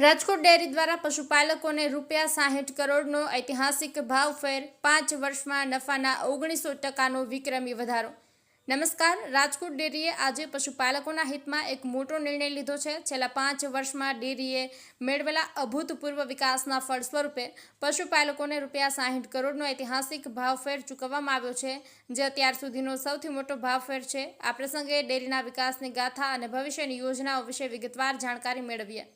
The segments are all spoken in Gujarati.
રાજકોટ ડેરી દ્વારા પશુપાલકોને રૂપિયા સાહીઠ કરોડનો ઐતિહાસિક ભાવ ફેર પાંચ વર્ષમાં નફાના ઓગણીસો ટકાનો વિક્રમી વધારો. નમસ્કાર, રાજકોટ ડેરીએ આજે પશુપાલકોના હિતમાં એક મોટો નિર્ણય લીધો છે. છેલ્લા પાંચ વર્ષમાં ડેરીએ મેળવેલા અભૂતપૂર્વ વિકાસના ફળ સ્વરૂપે પશુપાલકોને રૂપિયા સાહીઠ કરોડનો ઐતિહાસિક ભાવફેર ચૂકવવામાં આવ્યો છે, જે અત્યાર સુધીનો સૌથી મોટો ભાવફેર છે. આ પ્રસંગે ડેરીના વિકાસની ગાથા અને ભવિષ્યની યોજનાઓ વિશે વિગતવાર જાણકારી મેળવીએ.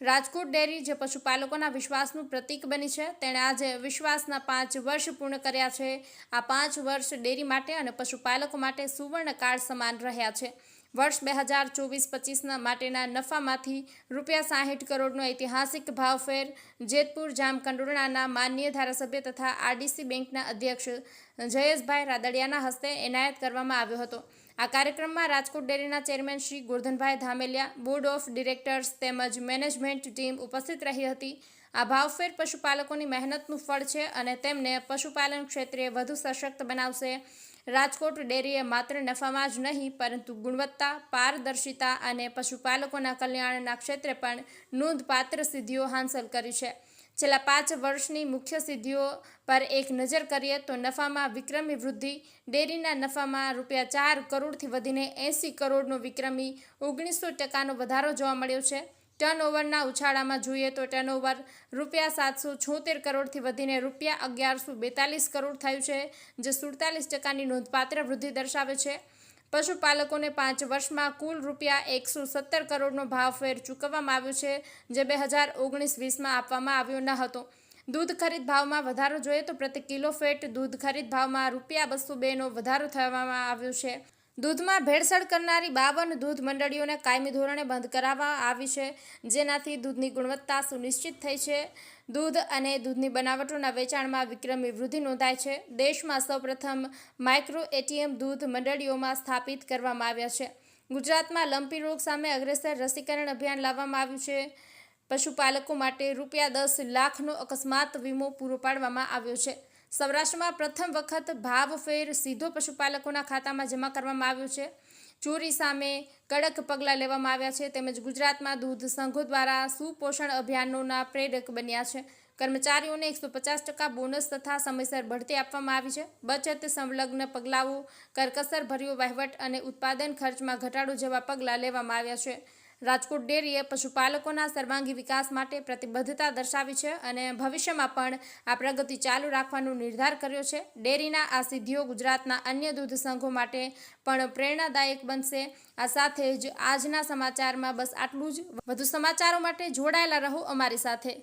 રાજકોટ ડેરી, જે પશુપાલકોના વિશ્વાસનું પ્રતીક બની છે. તેણે આજે વિશ્વાસના પાંચ વર્ષ પૂર્ણ કર્યા છે. આ પાંચ વર્ષ ડેરી માટે અને પશુપાલકો માટે સુવર્ણકાળ સમાન રહ્યા છે. વર્ષ બે હજાર ચોવીસ પચીસના માટેના નફામાંથી રૂપિયા સાહીઠ કરોડનો ઐતિહાસિક ભાવફેર જેતપુર, જામકંડોરણાના માનનીય ધારાસભ્ય તથા આરડીસી બેંકના અધ્યક્ષ જયેશભાઈ રાદડિયાના હસ્તે એનાયત કરવામાં આવ્યો હતો. આ કાર્યક્રમમાં રાજકોટ ડેરીના chairman Shri Gordhanbhai Dhameliya, board of directors તેમજ મેનેજમેન્ટ ટીમ ઉપસ્થિત રહી હતી. આ ભાવફેર પશુપાલકોની મહેનતનું ફળ છે અને તેમને પશુપાલન ક્ષેત્રે વધુ સશક્ત બનાવશે. રાજકોટ ડેરીએ માત્ર નફામાં જ નહીં, પરંતુ ગુણવત્તા, પારદર્શિતા અને પશુપાલકોના કલ્યાણના ક્ષેત્રે પણ નોંધપાત્ર સિદ્ધિઓ હાંસલ કરી છે. છેલ્લા પાંચ વર્ષની મુખ્ય સિદ્ધિઓ પર એક નજર કરીએ તો નફામાં વિક્રમી વૃદ્ધિ, ડેરીના નફામાં રૂપિયા ચાર કરોડથી વધીને એંસી કરોડનો વિક્રમી, ઓગણીસો ટકાનો વધારો જોવા મળ્યો છે. ટર્નઓવરના ઉછાળામાં જોઈએ તો ટર્નઓવર રૂપિયા સાતસો છોતેર કરોડથી વધીને રૂપિયા અગિયારસો બેતાલીસ કરોડ થયું છે, જે સુડતાલીસ ટકાની નોંધપાત્ર વૃદ્ધિ દર્શાવે છે. પશુપાલકોને પાંચ વર્ષમાં કુલ રૂપિયા એકસો સત્તર કરોડનો ભાવફેર ચૂકવવામાં આવ્યો છે, જે બે હજાર ઓગણીસ વીસમાં આપવામાં આવ્યો ન હતો. દૂધ ખરીદ ભાવમાં વધારો જોઈએ તો પ્રતિ કિલો ફેટ દૂધ ખરીદ ભાવમાં રૂપિયા બસો બેનો વધારો થવામાં આવ્યો છે. દૂધમાં ભેળસેળ કરનારી બાવન દૂધ મંડળીઓને કાયમી ધોરણે બંધ કરાવવા આવી છે, જેનાથી દૂધની ગુણવત્તા સુનિશ્ચિત થઈ છે. દૂધ અને દૂધની બનાવટોના વેચાણમાં વિક્રમી વૃદ્ધિ નોંધાય છે. દેશમાં સૌપ્રથમ માઇક્રો એટીએમ દૂધ મંડળીઓમાં સ્થાપિત કરવામાં આવ્યા છે. ગુજરાતમાં લંપી રોગ સામે અગ્રેસર રસીકરણ અભિયાન લાવવામાં આવ્યું છે. પશુપાલકો માટે રૂપિયા દસ લાખનો અકસ્માત વીમો પૂરો પાડવામાં આવ્યો છે. સૌરાષ્ટ્રમાં પ્રથમ વખત ભાવફેર સીધો પશુપાલકોના ખાતામાં જમા કરવામાં આવ્યો છે. ચોરી સામે કડક પગલાં લેવામાં આવ્યા છે. તેમજ ગુજરાતમાં દૂધ સંઘો દ્વારા સુપોષણ અભિયાનોના પ્રેરક બન્યા છે. કર્મચારીઓને એકસો પચાસ ટકા બોનસ તથા સમયસર બઢતી આપવામાં આવી છે. બચત સંલગ્ન પગલાઓ, કરકસર ભર્યો વહીવટ અને ઉત્પાદન ખર્ચમાં ઘટાડો જેવા પગલાં લેવામાં આવ્યા છે. રાજકોટ ડેરીએ પશુપાલકોના સર્વાંગી વિકાસ માટે પ્રતિબદ્ધતા દર્શાવી છે અને ભવિષ્યમાં પણ આ પ્રગતિ ચાલુ રાખવાનો નિર્ધાર કર્યો છે. ડેરીના આ સિદ્ધિઓ ગુજરાતના અન્ય દૂધ સંઘો માટે પણ પ્રેરણાદાયક બનશે. આ સાથે જ આજના સમાચારમાં બસ આટલું જ. વધુ સમાચારો માટે જોડાયેલા રહો અમારી સાથે.